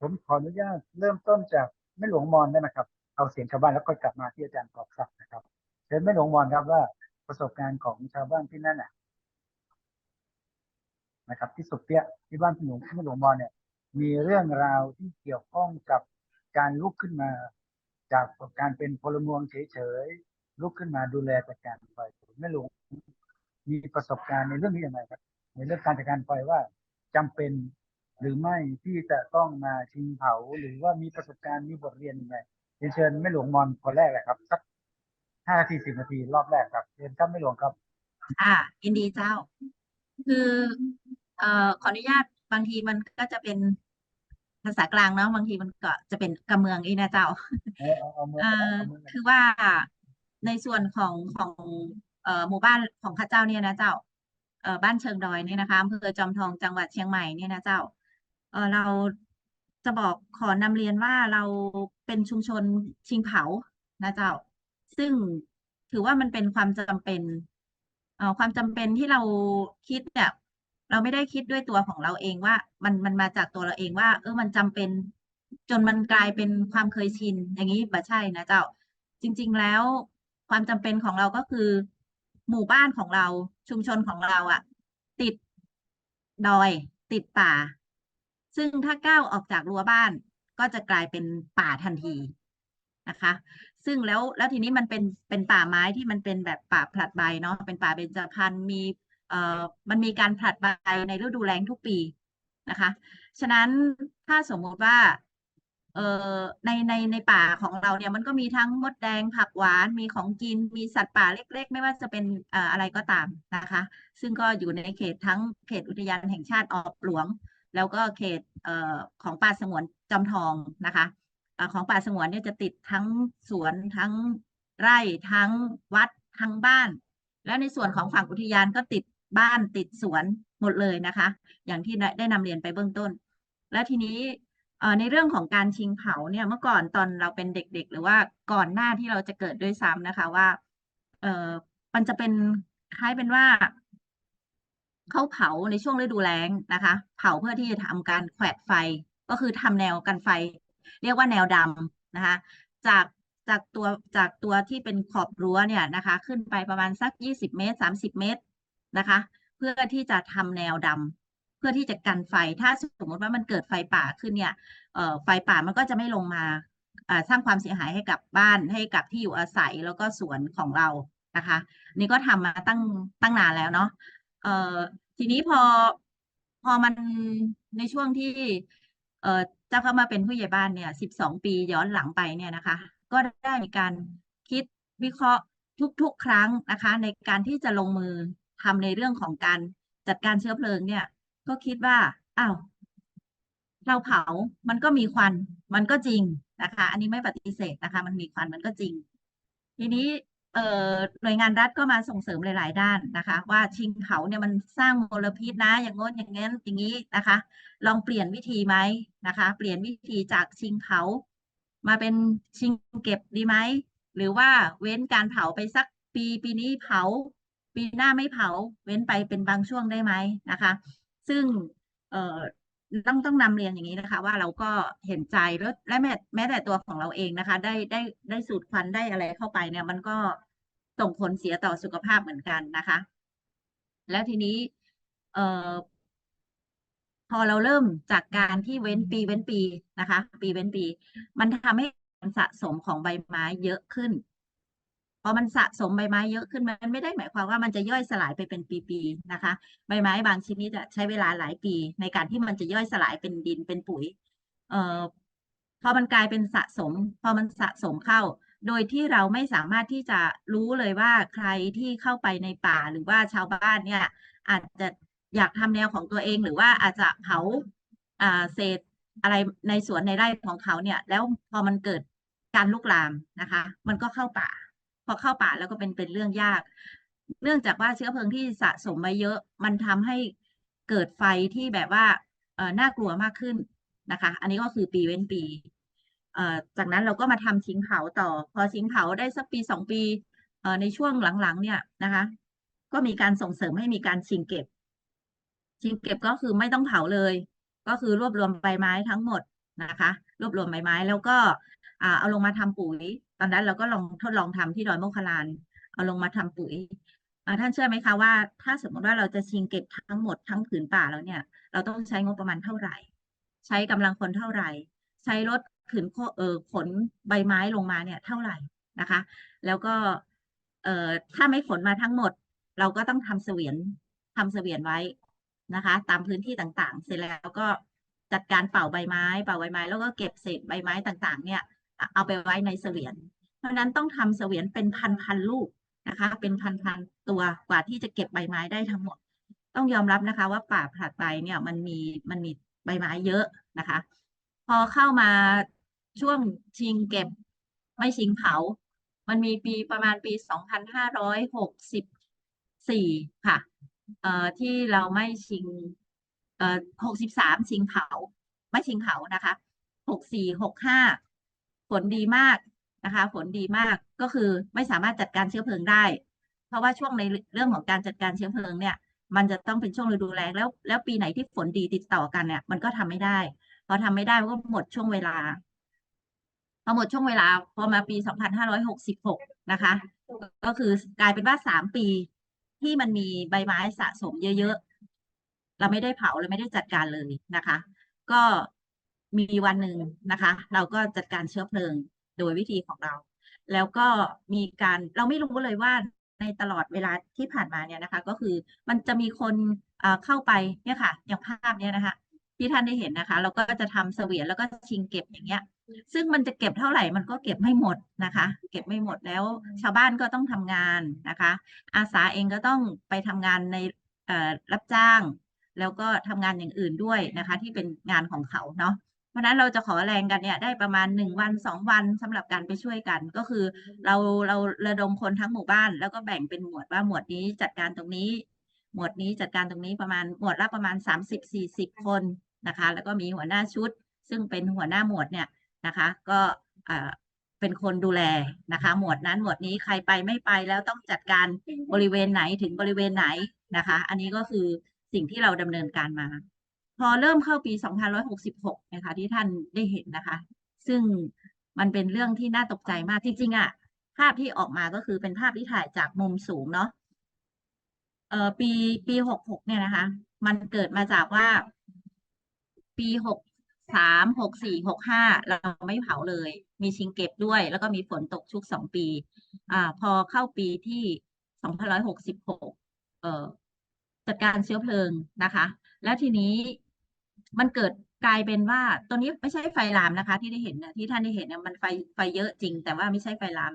ผมขออนุญาตเริ่มต้นจากแม่หลวงมอนได้ไหมครับ เอาเสียงชาวบ้านแล้วก็กลับมาที่อาจารย์กอบศักดิ์นะครับเชิญแม่หลวงมอนครับว่าประสบการณ์ของชาวบ้านที่นั่นน่ะนะครับ ที่สุดเปียที่บ้านพี่หลวงแม่หลวงมอนเนี่ย มีเรื่องราวที่เกี่ยวข้องกับการลุกขึ้นมา จากการเป็นพลเมืองเฉยๆลุกขึ้นมาดูแลจัดการไฟแม่หลวงมีประสบการณ์ในเรื่องนี้ยังไงครับในเรื่องการจัดการไฟว่าจำเป็น หรือไม่ที่จะต้องมาชิงเผาหรือว่ามีประสบการณ์มีบทเรียนยังไงเรียนเชิญแม่หลวงมอนคนแรกเลยครับสักห้านาทีสิบนาทีรอบแรกครับเชิญครับแม่หลวงครับ อ่ายินดีเจ้า คือเอ่อขออนุญาตบางทีมันก็จะเป็นภาษากลางเนาะบางทีมันก็จะเป็นกำเมืองอีนะเจ้าเอาเอาเอามือเอ่อเอามือคือว่าในส่วนของของเอ่อหมู่บ้านของข้าเจ้าเนี่ยนะเจ้าเอ่อบ้านเชิงดอยเนี่ยนะคะอำเภอจอมทองจังหวัดเชียงใหม่เนี่ยนะเจ้า เออเราจะบอกขอนำเรียนว่าเราเป็นชุมชนชิงเผานะเจ้า ซึ่งถือว่ามันเป็นความจำเป็นเอ่อความจำเป็นที่เราคิดเนี่ยเราไม่ได้คิดด้วยตัวของเราเองว่า มันมันมาจากตัวเราเองว่า เออมันจำเป็น จนมันกลายเป็นความเคยชิน อย่างนี้บ่ใช่นะเจ้า จริง ๆแล้วความจำเป็นของเราก็คือ หมู่บ้านของเราชุมชนของเราอะติดดอย ติดป่า ซึ่งถ้าก้าวออกจากรั้วบ้านก็จะกลายเป็นป่าทันทีนะคะ ซึ่งแล้วแล้วทีนี้มันเป็นเป็นป่าไม้ที่มันเป็นแบบป่าผลัดใบเนาะเป็นป่าเบญจพรรณมีเอ่อมันมีการผลัดใบในฤดูแล้งทุกปีนะคะ ฉะนั้นถ้าสมมติว่าเอ่อในในในป่าของเราเนี่ยมันก็มีทั้งมดแดงผักหวานมีของกินมีสัตว์ป่าเล็ก ๆ ไม่ว่าจะเป็นอะไรก็ตามนะคะ ซึ่งก็อยู่ในเขตทั้งเขตอุทยานแห่งชาติออบหลวง แล้วก็เขตเอของป่าสงวนจอมทองนะคะอของป่าสงวนเนี่ยจะติดทั้งสวนทั้งไร่ทั้งวัดทั้งบ้าน แล้วในส่วนของฝั่งอุทยานก็ติดบ้านติดสวนหมดเลยนะคะ อย่างที่ได้ได้นำเรียนไปเบื้องต้น แล้วทีนี้ในเรื่องของการชิงเผาเนี่ยเมื่อก่อนตอนเราเป็นเด็กๆ หรือว่าก่อนหน้าที่เราจะเกิดด้วยซ้ำนะคะว่าเออมันจะเป็นคล้ายเป็นว่า เขาเผาในช่วงฤดูแล้งนะคะ เผาเพื่อที่จะทำการแขวะไฟก็คือทำแนวกันไฟ เรียกว่าแนวดำนะคะ จากจากตัวจากตัวที่เป็นขอบรั้วเนี่ยนะคะ ขึ้นไปประมาณสักยี่สิบเมตรสามสิบเมตรนะคะ เพื่อที่จะทำแนวดำเพื่อที่จะกันไฟถ้าสมมติว่ามันเกิดไฟป่าขึ้นเนี่ยเอ่อไฟป่ามันก็จะไม่ลงมาอ่าสร้างความเสียหายให้กับบ้านให้กับที่อยู่อาศัยแล้วก็สวนของเรานะคะ นี่ก็ทำมาตั้งตั้งนานแล้วเนาะ เอ่อทีนี้พอพอมันในช่วงที่ เอ่อเจ้าเข้ามาเป็นผู้ใหญ่บ้านเนี่ยสิบสองปีย้อนหลังไปเนี่ยนะคะ ก็ได้มีการคิดวิเคราะห์ทุก ๆ ครั้งนะคะ ในการที่จะลงมือทำในเรื่องของการจัดการเชื้อเพลิงเนี่ย ก็คิดว่าอ้าวเราเผา มันก็มีควัน มันก็จริงนะคะ อันนี้ไม่ปฏิเสธนะคะ มันมีควัน มันก็จริง ทีนี้ หน่วยงานรัฐก็มาส่งเสริมหลาย ๆ ด้านนะคะ ว่าชิงเผาเนี่ยมันสร้างมลพิษนะ อย่างโน้นอย่างงี้นอย่างนี้นะคะ ลองเปลี่ยนวิธีไหมนะคะ เปลี่ยนวิธีจากชิงเผามาเป็นชิงเก็บดีไหมหรือว่าเว้นการเผาไปสักปีปีนี้เผา ปีหน้าไม่เผา เว้นไปเป็นบางช่วงได้ไหมนะคะ ซึ่งเออ ต้องต้องนำเรียนอย่างนี้นะคะ ว่าเราก็เห็นใจแล้วและแม้แม้แต่ตัวของเราเองนะคะ ได้ได้ได้สูดควันได้อะไรเข้าไปเนี่ย มันก็ส่งผลเสียต่อสุขภาพเหมือนกันนะคะ แล้วทีนี้ เอ่อพอเราเริ่มจากการที่เว้นปีเว้นปีนะคะ ปีเว้นปี มันทำให้สะสมของใบไม้เยอะขึ้น พอมันสะสมใบไม้เยอะขึ้นมันไม่ได้หมายความว่ามันจะย่อยสลายไปเป็นปีๆนะคะ ใบไม้บางชนิดจะใช้เวลาหลายปี ในการที่มันจะย่อยสลายเป็นดินเป็นปุ๋ย เอ่อพอมันกลายเป็นสะสม พอมันสะสมเข้า โดยที่เราไม่สามารถที่จะรู้เลยว่าใครที่เข้าไปในป่าหรือว่าชาวบ้านเนี่ย อาจจะอยากทำแนวของตัวเองหรือว่าอาจจะเผาอ่าเศษอะไรในสวนในไร่ของเขาเนี่ย แล้วพอมันเกิดการลุกลามนะคะ มันก็เข้าป่า พอเข้าป่าแล้วก็เป็นเป็นเรื่องยาก เนื่องจากว่าเชื้อเพลิงที่สะสมมาเยอะ มันทำให้เกิดไฟที่แบบว่าเออน่ากลัวมากขึ้นนะคะ อันนี้ก็คือปีเว้นปีเอ่อจากนั้นเราก็มาทำชิงเผาต่อ พอชิงเผาได้สักปีสองปีเอ่อในช่วงหลังๆ เนี่ยนะคะ ก็มีการส่งเสริมให้มีการชิงเก็บ ชิงเก็บก็คือไม่ต้องเผาเลย ก็คือรวบรวมใบไม้ทั้งหมดนะคะ รวบรวมใบไม้แล้วก็ เอาลงมาทำปุ๋ย ตอนนั้นเราก็ลองทดลองทำที่ดอยโมคคลาน เอาลงมาทำปุ๋ยท่านเชื่อไหมคะว่า ถ้าสมมติว่าเราจะชิงเก็บทั้งหมดทั้งผืนป่าแล้วเนี่ย เราต้องใช้งบประมาณเท่าไหร่ ใช้กำลังคนเท่าไหร่ ใช้รถขนโคเออขนใบไม้ลงมาเนี่ยเท่าไหร่นะคะ แล้วก็เอ่อถ้าไม่ขนมาทั้งหมด เราก็ต้องทำเสวียนทำเสวียนไว้นะคะ ตามพื้นที่ต่างๆ เสร็จแล้วก็จัดการเป่าใบไม้ เป่าใบไม้ แล้วก็เก็บเศษใบไม้ต่างๆ เนี่ย เอาไปไว้ในเสวียน เพราะนั้นต้องทำเสวียนเป็นพันๆลูกนะคะ เป็นพันๆตัวกว่าที่จะเก็บใบไม้ได้ทั้งหมด ต้องยอมรับนะคะ ว่าป่าผลัดใบเนี่ยมันมีมันมีใบไม้เยอะนะคะ พอเข้ามาช่วงชิงเก็บไม่ชิงเผา มันมีปีประมาณปีสองพันห้าร้อยหกสิบสี่ค่ะเอ่อที่เราไม่ชิงเอ่อหกสิบสามชิงเผา ไม่ชิงเผานะคะหกสี่หกห้า ฝนดีมากนะคะฝนดีมากก็คือไม่สามารถจัดการเชื้อเพลิงได้ เพราะว่าช่วงในเรื่องของการจัดการเชื้อเพลิงเนี่ย มันจะต้องเป็นช่วงฤดูแล้งแล้วแล้วปีไหนที่ฝนดีติดต่อกันเนี่ย มันก็ทำไม่ได้ พอทำไม่ได้มันก็หมดช่วงเวลาพอหมดช่วงเวลาพอมาปี 2566 นะคะ ก็คือกลายเป็นว่าสามปีที่มันมีใบไม้สะสมเยอะๆ เราไม่ได้เผาเราไม่ได้จัดการเลยนะคะ ก็ มีวันหนึ่งนะคะ เราก็จัดการเชื้อเพลิงโดยวิธีของเรา แล้วก็มีการเราไม่รู้เลยว่าในตลอดเวลาที่ผ่านมาเนี่ยนะคะ ก็คือมันจะมีคนเข้าไปเนี่ยค่ะ อย่างภาพเนี้ยนะคะ ที่ท่านได้เห็นนะคะ เราก็จะทำเสวียนแล้วก็ชิงเก็บอย่างเงี้ย ซึ่งมันจะเก็บเท่าไหร่มันก็เก็บไม่หมดนะคะ เก็บไม่หมดแล้วชาวบ้านก็ต้องทำงานนะคะ อาสาเองก็ต้องไปทำงานในรับจ้าง แล้วก็ทำงานอย่างอื่นด้วยนะคะ ที่เป็นงานของเขาเนาะ ราะนั้นเราจะขอแรงกันเนี่ยได้ประมาณหนึ่งวันสองวันสำหรับการไปช่วยกัน ก็คือเราเราระดมคนทั้งหมู่บ้าน แล้วก็แบ่งเป็นหมวดว่าหมวดนี้จัดการตรงนี้ หมวดนี้จัดการตรงนี้ประมาณหมวดละประมาณสามสิบสี่สิบคนนะคะ แล้วก็มีหัวหน้าชุด ซึ่งเป็นหัวหน้าหมวดเนี่ยนะคะ ก็เอ่อเป็นคนดูแลนะคะ หมวดนั้นหมวดนี้ใครไปไม่ไปแล้วต้องจัดการบริเวณไหนถึงบริเวณไหนนะคะ อันนี้ก็คือสิ่งที่เราดำเนินการมา พอเริ่มเข้าปี 2566 นะคะ ที่ท่านได้เห็นนะคะ ซึ่งมันเป็นเรื่องที่น่าตกใจมากจริงๆอะภาพที่ออกมาก็คือเป็นภาพที่ถ่ายจากมุมสูงเนาะเอ่อปีปีหกหกเนี่ยนะคะ มันเกิดมาจากว่า ปีหกสามหกสี่หกห้าเราไม่เผาเลย มีชิงเก็บด้วย แล้วก็มีฝนตกชุกสองปี อ่า พอเข้าปีที่สองพันร้อยหกสิบหกเอ่อจัดการเชื้อเพลิงนะคะ แล้วทีนี้ มันเกิดกลายเป็นว่าตัวนี้ไม่ใช่ไฟลามนะคะ ที่ได้เห็นนะที่ท่านได้เห็นเนี่ยมันไฟไฟเยอะจริง แต่ว่าไม่ใช่ไฟลาม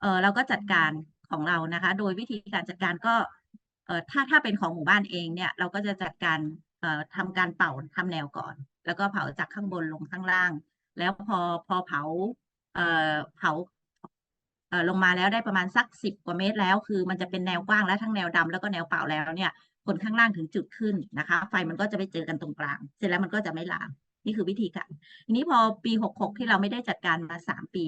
เออเราก็จัดการของเรานะคะ โดยวิธีการจัดการก็เอ่อถ้าถ้าเป็นของหมู่บ้านเองเนี่ย เราก็จะจัดการเอ่อทำการเป่าทำแนวก่อน แล้วก็เผาจากข้างบนลงข้างล่าง แล้วพอพอเผาเอ่อเผาเอ่อลงมาแล้วได้ประมาณสักสิบกว่าเมตรแล้ว คือมันจะเป็นแนวกว้างและทั้งแนวดำแล้วก็แนวเปล่าแล้วเนี่ย คนข้างล่างถึงจุดขึ้นนะคะ ไฟมันก็จะไปเจอกันตรงกลาง เสร็จแล้วมันก็จะไม่ลามนี่คือวิธีการทีนี้พอปีหกหกที่เราไม่ได้จัดการมาสามปี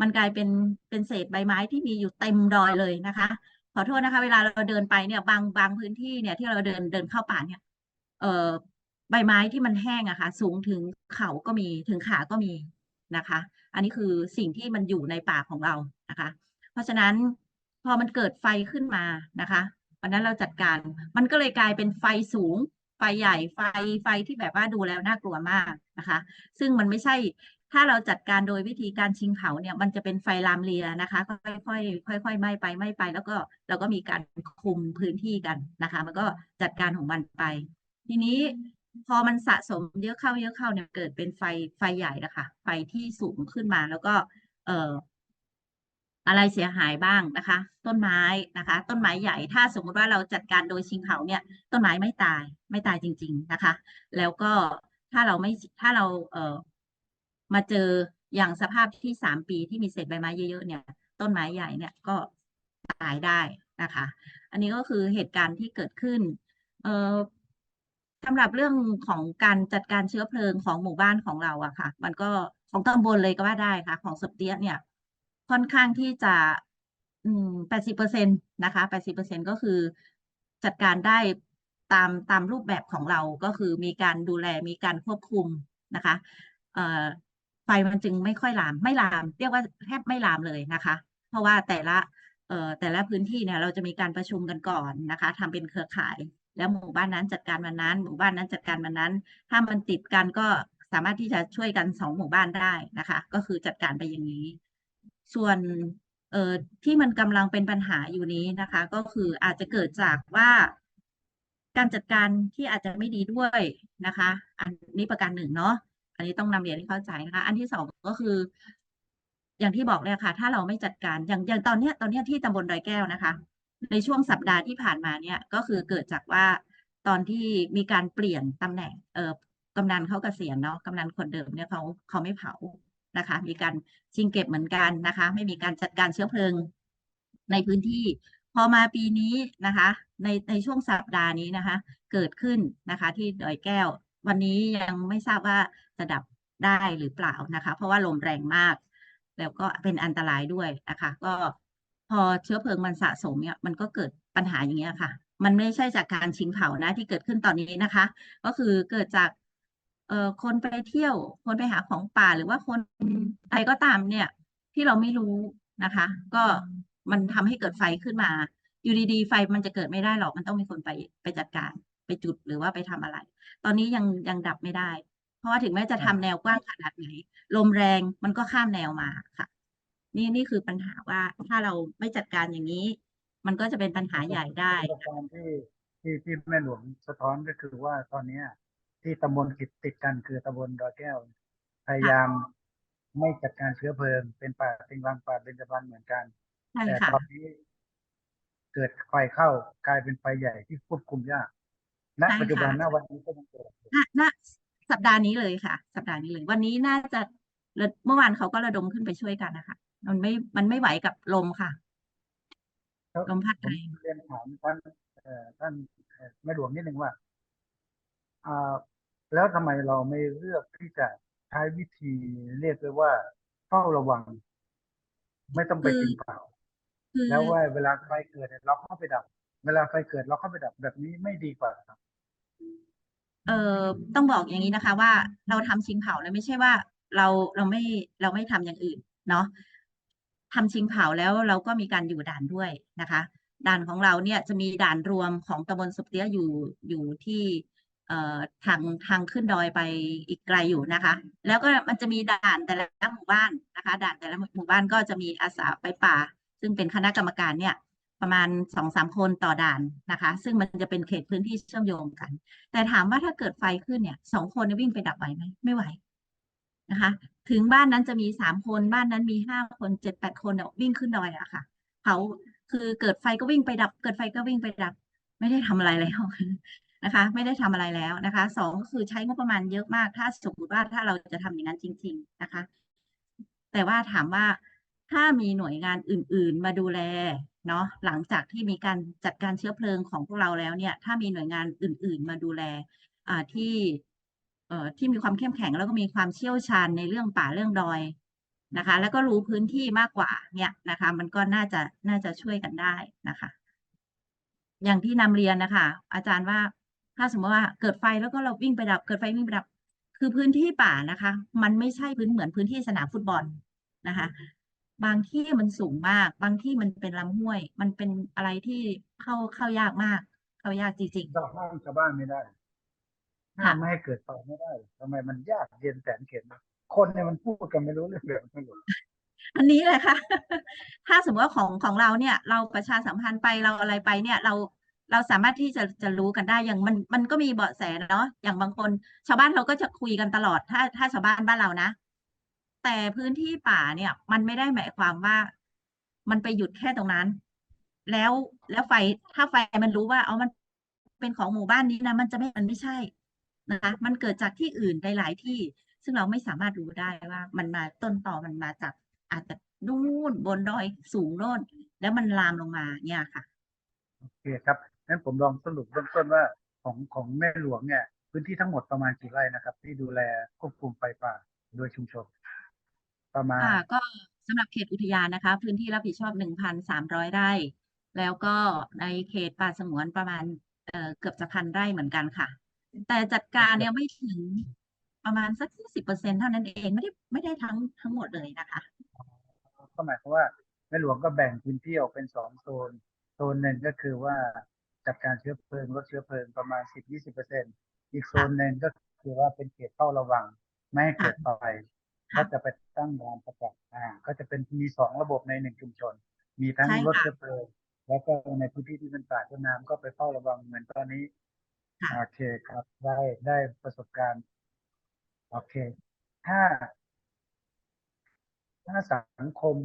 มันกลายเป็นเป็นเศษใบไม้ที่มีอยู่เต็มดอยเลยนะคะ ขอโทษนะคะ เวลาเราเดินไปเนี่ยบางบางพื้นที่เนี่ยที่เราเดินเดินเข้าป่าเนี่ย เอ่อใบไม้ที่มันแห้งอะค่ะ สูงถึงเข่าก็มีถึงขาก็มีนะคะ อันนี้คือสิ่งที่มันอยู่ในป่าของเรานะคะ เพราะฉะนั้นพอมันเกิดไฟขึ้นมานะคะ วันนั้นเราจัดการ มันก็เลยกลายเป็นไฟสูง ไฟใหญ่ ไฟไฟที่แบบว่าดูแล้วน่ากลัวมากนะคะ ซึ่งมันไม่ใช่ถ้าเราจัดการโดยวิธีการชิงเผาเนี่ยมันจะเป็นไฟลามเลียนะคะ ค่อยๆค่อยๆไหม้ไปไหม้ไปแล้วก็เราก็มีการคุมพื้นที่กันนะคะ มันก็จัดการของมันไป ทีนี้พอมันสะสมเยอะเข้าเยอะเข้าเนี่ยเกิดเป็นไฟไฟใหญ่แล้วค่ะไฟที่สูงขึ้นมาแล้วก็เอ่อ อะไรเสียหายบ้างนะคะ ต้นไม้นะคะ ต้นไม้ใหญ่ถ้าสมมุติว่าเราจัดการโดยชิงเผาเนี่ย ต้นไม้ไม่ตายไม่ตายจริง ๆนะคะ แล้วก็ถ้าเราไม่ถ้าเราเอ่อมาเจออย่างสภาพที่สามปีที่มีเศษใบไม้เยอะๆเนี่ย ต้นไม้ใหญ่เนี่ยก็ตายได้นะคะ อันนี้ก็คือเหตุการณ์ที่เกิดขึ้น เอ่อสำหรับเรื่องของการจัดการเชื้อเพลิงของหมู่บ้านของเราอะค่ะ มันก็ของตำบลเลยก็ว่าได้ค่ะ ของสบเตี้ยเนี่ย ค่อนข้างที่จะอืมแปดสิบเปอร์เซ็นตนะคะแปดสิบเปอร์เซ็นก็คือจัดการได้ตามตามรูปแบบของเราก็คือมีการดูแลมีการควบคุมนะคะเอ่อไฟมันจึงไม่ค่อยลามไม่ลาม เรียกว่าแทบไม่ลามเลยนะคะ เพราะว่าแต่ละเอ่อแต่ละพื้นที่เนี่ยเราจะมีการประชุมกันก่อนนะคะทำเป็นเครือข่าย แล้วหมู่บ้านนั้นจัดการวันนั้น หมู่บ้านนั้นจัดการวันนั้น ถ้ามันติดกันก็สามารถที่จะช่วยกันสองหมู่บ้านได้นะคะ ก็คือจัดการไปอย่างนี้ ส่วนเอ่อที่มันกำลังเป็นปัญหาอยู่นี้นะคะ ก็คืออาจจะเกิดจากว่าการจัดการที่อาจจะไม่ดีด้วยนะคะ อันนี้ประการหนึ่งเนาะอันนี้ต้องนำเรียนให้เข้าใจนะคะ อันที่สองก็คือ อย่างที่บอกเลยค่ะ ถ้าเราไม่จัดการอย่างอย่างตอนเนี้ยตอนเนี้ยที่ตำบลดอยแก้วนะคะ ในช่วงสัปดาห์ที่ผ่านมาเนี่ยก็คือเกิดจากว่าตอนที่มีการเปลี่ยนตำแหน่งเออกำนันเขาเกษียณเนาะกำนันคนเดิมเนี่ยเขาเขาไม่เผา นะคะ มีการชิงเก็บเหมือนกันนะคะ ไม่มีการจัดการเชื้อเพลิงในพื้นที่ พอมาปีนี้นะคะ ในในช่วงสัปดาห์นี้นะคะ เกิดขึ้นนะคะ ที่ดอยแก้ว วันนี้ยังไม่ทราบว่าจะดับได้หรือเปล่านะคะ เพราะว่าลมแรงมาก แล้วก็เป็นอันตรายด้วยนะคะ ก็พอเชื้อเพลิงมันสะสมเนี่ยมันก็เกิดปัญหาอย่างเงี้ยค่ะ มันไม่ใช่จากการชิงเผานะที่เกิดขึ้นตอนนี้นะคะ ก็คือเกิดจาก เอ่อคนไปเที่ยว คนไปหาของป่าหรือว่าคนอะไรก็ตามเนี่ย ที่เราไม่รู้นะคะ ก็มันทำให้เกิดไฟขึ้นมา อยู่ดีๆ ไฟมันจะเกิดไม่ได้หรอกมันต้องมีคนไปไปจัดการไปจุดหรือว่าไปทำอะไร ตอนนี้ยังยังดับไม่ได้ เพราะว่าถึงแม้จะทำแนวกว้างขนาดไหนลมแรงมันก็ข้ามแนวมาค่ะ นี่นี่คือปัญหาว่าถ้าเราไม่จัดการอย่างนี้ มันก็จะเป็นปัญหาใหญ่ได้ประการที่ที่ที่แม่หลวงสะท้อนก็คือว่าตอนเนี้ย ที่ตำบลติดติดกันคือตำบลดอยแก้ว พยายามไม่จัดการเชื้อเพลิง เป็นป่าเป็นวางป่าเป็นตะวันเหมือนกันใช่แต่ค่ะตอนนี้เกิดไฟเข้ากลายเป็นไฟใหญ่ที่ควบคุมยากณใช่ปัจจุบันค่ะณวันนี้ก็ยังเกิดอยู่น่าน่าสัปดาห์นี้เลยค่ะ สัปดาห์นี้เลย วันนี้น่าจะระเมื่อวานเขาก็ระดมขึ้นไปช่วยกันนะคะมันไม่มันไม่ไหวกับลมค่ะครับลมพัดผมแรงเรียนถามท่านเอ่อท่านเอ่อแม่หลวงนิดนึงว่าอ่า แล้วทำไมเราไม่เลือกที่จะใช้วิธีเรียกเลยว่าเฝ้าระวัง ไม่ต้องไปคือกินเผาคือแล้วว่าเวลาไฟเกิดเนี่ยเราเข้าไปดับ เวลาไฟเกิดเราเข้าไปดับแบบนี้ไม่ดีกว่าเหรอครับเอ่อต้องบอกอย่างนี้นะคะ ว่าเราทำชิงเผาแล้วไม่ใช่ว่า เราเราไม่เราไม่ทำอย่างอื่น เนาะทำชิงเผาแล้วเราก็มีการอยู่ด่านด้วยนะคะ ด่านของเราเนี่ยจะมีด่านรวมของตำบลสุเตี้ยอยู่อยู่ที่เอ่อ ทางทางขึ้นดอยไปอีกไกลอยู่นะคะ แล้วก็มันจะมีด่านแต่ละหมู่บ้านนะคะ ด่านแต่ละหมู่บ้านก็จะมีอาสาไปป่า ซึ่งเป็นคณะกรรมการเนี่ยประมาณสองสามคนต่อด่านนะคะ ซึ่งมันจะเป็นเขตพื้นที่เชื่อมโยงกัน แต่ถามว่าถ้าเกิดไฟขึ้นเนี่ยสองคนเนี่ยวิ่งไปดับไหวไหมไม่ไหวนะคะ ถึงบ้านนั้นจะมีสามคนบ้านนั้นมีห้าคนเจ็ดแปดคนเนี่ยวิ่งขึ้นดอยอะค่ะเขาคือเกิดไฟก็วิ่งไปดับ เกิดไฟก็วิ่งไปดับ ไม่ได้ทำอะไรแล้ว นะคะ ไม่ได้ทำอะไรแล้วนะคะสองก็คือใช้งบประมาณเยอะมาก ถ้าสมมติว่าถ้าเราจะทำอย่างนั้นจริง ๆนะคะ แต่ว่าถามว่าถ้ามีหน่วยงานอื่น ๆ มาดูแลเนาะหลังจากที่มีการจัดการเชื้อเพลิงของพวกเราแล้วเนี่ย ถ้ามีหน่วยงานอื่น ๆ มาดูแลอ่าที่เอ่อที่มีความเข้มแข็งแล้วก็มีความเชี่ยวชาญในเรื่องป่าเรื่องดอยนะคะ แล้วก็รู้พื้นที่มากกว่าเนี่ยนะคะ มันก็น่าจะน่าจะช่วยกันได้นะคะ อย่างที่นำเรียนนะคะ อาจารย์ว่า ถ้าสมมติว่าเกิดไฟแล้วก็เราวิ่งไปดับ เกิดไฟวิ่งไปดับ คือพื้นที่ป่านะคะ มันไม่ใช่พื้นเหมือนพื้นที่สนามฟุตบอลนะคะ บางที่มันสูงมาก บางที่มันเป็นลำห้วย มันเป็นอะไรที่เข้าเข้ายากมาก เข้ายากจริงเราห้ามชาวบ้านไม่ได้ค่ะห้ามไม่ให้เกิดไฟไม่ได้ทำไมมันยากเย็นแสนเข็ญคนเนี่ยมันพูดกันไม่รู้เรื่องเลยไม่รู้ๆอันนี้เลยค่ะ ถ้าสมมติว่าของของเราเนี่ย เราประชาสัมพันธ์ไปเราอะไรไปเนี่ย เรา เราสามารถที่จะจะรู้กันได้อย่างมันมันก็มีเบาะแสเนาะอย่างบางคน ชาวบ้านเราก็จะคุยกันตลอดถ้าถ้าชาวบ้านบ้านเรานะ แต่พื้นที่ป่าเนี่ย มันไม่ได้หมายความว่า มันไปหยุดแค่ตรงนั้น แล้วแล้วไฟถ้าไฟมันรู้ว่าเอามันเป็นของหมู่บ้านนี้นะมันจะไม่มันไม่ใช่นะคะมันเกิดจากที่อื่นหลายที่ ซึ่งเราไม่สามารถรู้ได้ว่า มันมาต้นต่อมันมาจากอาจจะนู่นบนดอยสูงโน่นแล้วมันลามลงมาเนี่ยค่ะโอเคครับ งั้นผมลองสรุปเบื้องต้นว่าของของแม่หลวงเนี่ยพื้นที่ทั้งหมดประมาณกี่ไร่นะครับ ที่ดูแลควบคุมไฟป่าโดยชุมชน ประมาณค่ะก็สำหรับเขตอุทยานนะคะ พื้นที่รับผิดชอบหนึ่งพันสามร้อยไร่ แล้วก็ในเขตป่าสงวนประมาณเอ่อเกือบจะพันไร่เหมือนกันค่ะ แต่จัดการเนี่ยไม่ถึงประมาณสักยี่สิบเปอร์เซ็นเท่านั้นเองไม่ได้ไม่ได้ทั้งทั้งหมดเลยนะคะ ก็หมายความว่าแม่หลวงก็แบ่งพื้นที่ออกเป็นสองโซน โซนหนึ่งก็คือว่า จัดการเชื้อเพลิงลดเชื้อเพลิงประมาณสิบยี่สิบเปอร์เซ็นอีกโซนหนึ่งก็คือว่าเป็นเขตเฝ้าระวัง ไม่ให้เกิดไฟค่ะก็จะไปตั้งด่านประจักษ์อ่า ก็จะเป็นมีสองระบบในหนึ่งชุมชน มีทั้งใช่รถค่ะเชื้อเพลิงแล้วก็ในพื้นที่ที่เป็นป่าต้นน้ำก็ไปเฝ้าระวังเหมือนตอนนี้ค่ะโอเคครับได้ได้ประสบการณ์โอเค ถ้า ถ้าสังคม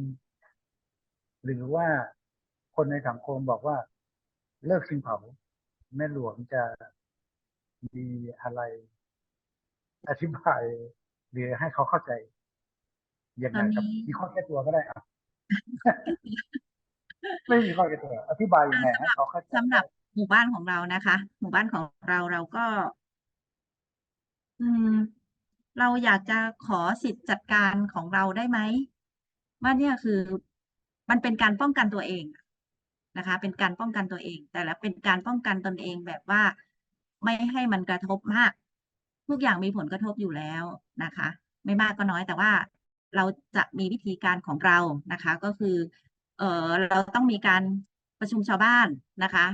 หรือว่าคนในสังคมบอกว่า เลิกชิงเผาแม่หลวงจะมีอะไรอธิบาย หรือให้เขาเข้าใจยังตไงอนครับนี้มีข้อแก้ตัวก็ได้อะไม่มีข้อแก้ตัวอธิบายยังไงให้เขาเข้าใจสำหรับหมู่บ้านของเรานะคะ หมู่บ้านของเราเราก็ อืม เราอยากจะขอสิทธิ์จัดการของเราได้ไหมว่าเนี่ยคือ มันเป็นการป้องกันตัวเอง นะคะ เป็นการป้องกันตัวเอง แต่ละเป็นการป้องกันตนเองแบบว่าไม่ให้มันกระทบมาก ทุกอย่างมีผลกระทบอยู่แล้วนะคะ ไม่มากก็น้อยแต่ว่าเราจะมีวิธีการของเรานะคะ ก็คือ เออเราต้องมีการประชุมชาวบ้านนะคะ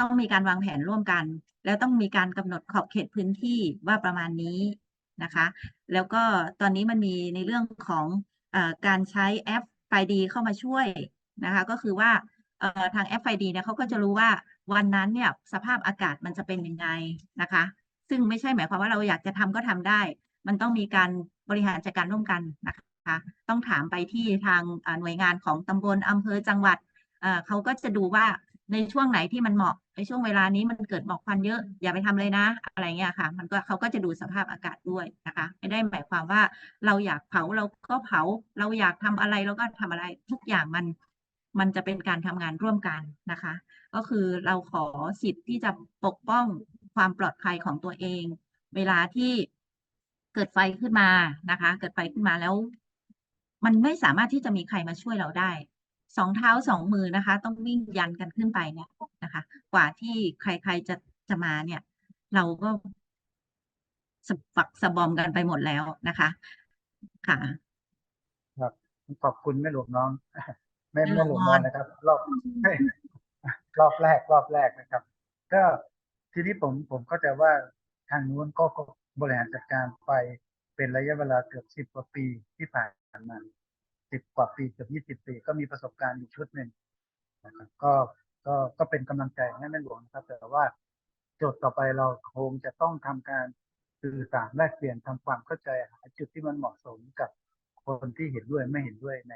ต้องมีการวางแผนร่วมกัน แล้วต้องมีการกำหนดขอบเขตพื้นที่ว่าประมาณนี้นะคะ แล้วก็ตอนนี้มันมีในเรื่องของอการใช้แอปไฟดีเข้ามาช่วยนะคะ ก็คือว่า ทางแอปไฟดีเนี่ยเขาก็จะรู้ว่าวันนั้นเนี่ยสภาพอากาศมันจะเป็นยังไงนะคะ ซึ่งไม่ใช่หมายความว่าเราอยากจะทำก็ทำได้ มันต้องมีการบริหารจัดการร่วมกันนะคะต้องถามไปที่ทางหน่วยงานของตำบลอำเภอจังหวัดเเขาก็จะดูว่าในช่วงไหนที่มันเหมาะในช่วงเวลานี้มันเกิดหมอกควันเยอะอย่าไปทำเลยนะ อะไรเงี้ยค่ะ มันก็เขาก็จะดูสภาพอากาศด้วยนะคะ ไม่ได้หมายความว่าเราอยากเผาเราก็เผาเราอยากทำอะไรเราก็ทำอะไรทุกอย่างมัน มันจะเป็นการทำงานร่วมกันนะคะ ก็คือเราขอสิทธิ์ที่จะปกป้องความปลอดภัยของตัวเอง เวลาที่เกิดไฟขึ้นมานะคะ เกิดไฟขึ้นมาแล้ว มันไม่สามารถที่จะมีใครมาช่วยเราได้สองเท้าสองมือนะคะ ต้องวิ่งยันกันขึ้นไปเนี่ยนะคะ กว่าที่ใครๆจะจะมาเนี่ย เราก็สะบักสะบอมกันไปหมดแล้วนะคะ ค่ะ ครับ ขอบคุณแม่หลวงน้อง แม่แม่หลวงแม่หลวงน้องนะครับ รอบรอบแรกรอบแรกนะครับ ก็ทีนี้ผมผมเข้าใจว่าทางนู้นก็ก็บริหารจัดการไปเป็นระยะเวลาเกือบสิบกว่าปีที่ผ่านมาสิบกว่าปีเกือบยี่สิบปี ก็มีประสบการณ์อยู่ชุดหนึ่งนะครับก็ก็ก็เป็นกำลังใจให้แม่หลวงนะครับ แต่ว่าโจทย์ต่อไปเราคงจะต้องทำการสื่อสารแลกเปลี่ยนทำความเข้าใจหาจุดที่มันเหมาะสมกับคนที่เห็นด้วยไม่เห็นด้วยใน